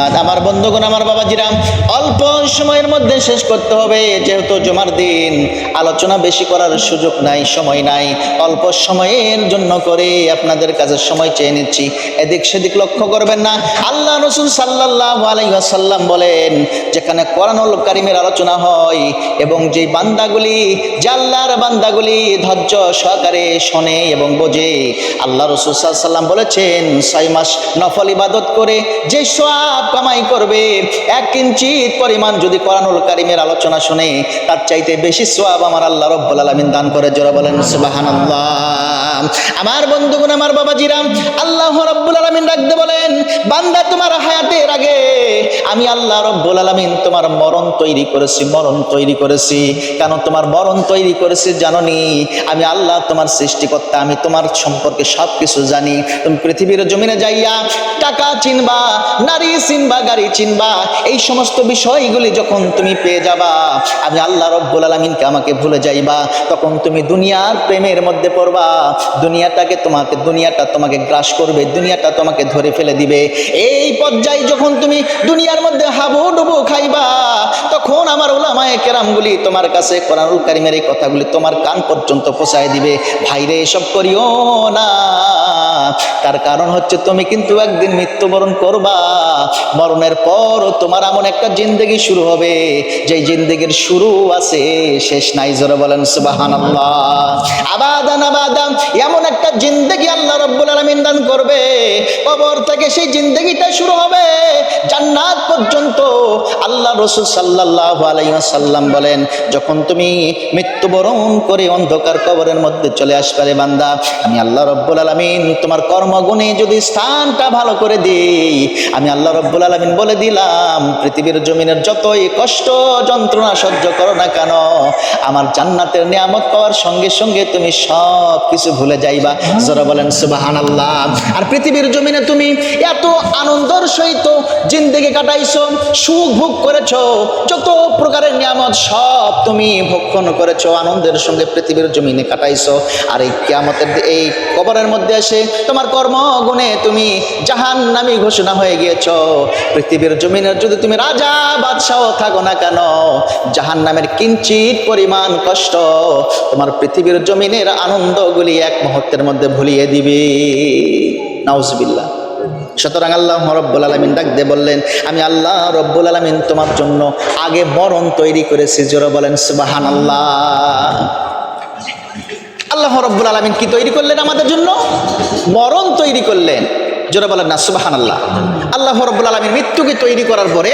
আমার বন্ধুগণ, আমার বাবাজিরাম, অল্প সময়ের মধ্যে শেষ করতে হবে। যেহেতু জমার দিন, আলোচনা বেশি করার সুযোগ নাই, সময় নাই। অল্প সময়ের জন্য করে আপনাদের কাছে সময় চেয়ে নিচ্ছি। এদিক সেদিক লক্ষ্য করবেন না। আল্লাহ রসুল সাল্লাহ আলাইসাল্লাম বলেন, যেখানে কোরআনুল কারিমের আলোচনা হয় এবং যে বান্দাগুলি, যে আল্লাহর বান্দাগুলি ধৈর্য সহকারে শোনে এবং বোঝে, আল্লাহ রসুল সাল্লাম বলেছেন, ছয় মাস নফল ইবাদত করে যে সব কামাই করবে। এক কিঞ্চিত পরিমাণ যদি কোরআনুল কারিমের আলোচনা শুনে, তার চাইতে বেশি সোয়াব আমার আল্লাহ রব্বুল আলমিন দান করে, জোরা বলেন সুবাহান আমার বন্ধুগুণ, আমার বাবাজিরাম আল্লাহ রব্বুল আলমিন রাখতে বলেন, বান্দা তোমার হায়াতের আগে আমি আল্লাহ রব্বুল আলমিন তোমার মরণ তৈরি করেছি, মরণ তৈরি করেছি। কেন তোমার মরণ তৈরি করেছি জাননি? আমি আল্লাহ তোমার সৃষ্টিকর্তা, আমি তোমার সম্পর্কে সব কিছু জানি। তুমি পৃথিবীর জমিনে যাইয়া টাকা চিনবা, নারী চিনবা, গাড়ি চিনবা, এই সমস্ত বিষয়গুলি যখন তুমি পেয়ে যাবা, আমি আল্লাহ রব্বুল আলমিনকে আমাকে ভুলে যাইবা। তখন তুমি দুনিয়ার প্রেমের মধ্যে পড়বা। দুনিয়াটাকে তোমাকে, দুনিয়াটা তোমাকে গ্রাস করবে, দুনিয়াটা তোমাকে ধরে ফেলে দিবে। এই পর্যায়ে যখন তুমি দুনিয়ার মধ্যে হাবু ডুবু খাইবা, তখন আমার ওলামায়ে কেরামগুলি তোমার কাছে কোরআনুল কারিমের এই কথাগুলি তোমার কান পর্যন্ত পৌঁছায় দিবে। ভাইরে, এসব করিও না। তার কারণ হচ্ছে তুমি কিন্তু একদিন মৃত্যুবরণ করবা। মরণের পর তোমার এমন একটা জিন্দগি শুরু হবে। যে জিন্দগির শুরু আছে, শেষ নাই, জোরে বলেন সুবাহান আবাদান আবাদান, এমন একটা জিন্দগি আল্লাহ রব্বুল আলমিন দান করবে। কবর থেকে সেই জিন্দগিটা শুরু হবে। জান্নাত পর্যন্ত আল্লাহ রসুল সাল্লাহ আলাইসাল্লাম বলেন, যখন তুমি মৃত্যুবরণ করে অন্ধকার কবরের মধ্যে চলে আসবে বান্দা, আমি আল্লাহ রব্বুল আলমিন তোমার কর্মগুণে যদি স্থানটা ভালো করে দিই, আমি আল্লাহ রব্বুল আলমিন বলে দিলাম, পৃথিবীর জমিনের যতই কষ্ট, যন্ত্রণা সহ্য করো না কেন, আমার জান্নাতের নিয়ামত পাওয়ার সঙ্গে সঙ্গে তুমি সব কিছু ভুলে যাইবা। যারা বলেন সুবাহান আল্লাহ আর পৃথিবীর জমিনে তুমি এত আনন্দর সহিত জিন্দগি কাটাইছো, সুখ ভোগ করেছ, যত প্রকারের নিয়ামত সব তুমি ভক্ষণ করেছ, আনন্দের সঙ্গে পৃথিবীর জমিনে কাটাইছো। আর এই কিয়ামতের এই কবরের মধ্যে এসে তোমার কর্মগুণে তুমি জাহান নামি ঘোষণা হয়ে গিয়েছ। পৃথিবীর জমিনের যদি তুমি রাজা, বাদশাহ থাকো না কেন জাহান নামের কিঞ্চিত পরিমাণ কষ্ট তোমার পৃথিবীর জমিনের আনন্দগুলি এক মুহূর্তের মধ্যে ভুলিয়ে দিবে। নাউজবিল্লাহ। সুতরাং আল্লাহ রব্বুল আলমিন ডাক দিয়ে বললেন, আমি আল্লাহ রব্বুল আলমিন তোমার জন্য আগে মরণ তৈরি করেছি। জোরে বলেন সুবাহান আল্লাহ আল্লাহ রব্বুল আলমিন কি তৈরি করলেন আমাদের জন্য? মরণ তৈরি করলেন। জোরে বলেন না সুবাহান আল্লাহ আল্লাহ রব্বুল আলমিন মৃত্যুকে তৈরি করার পরে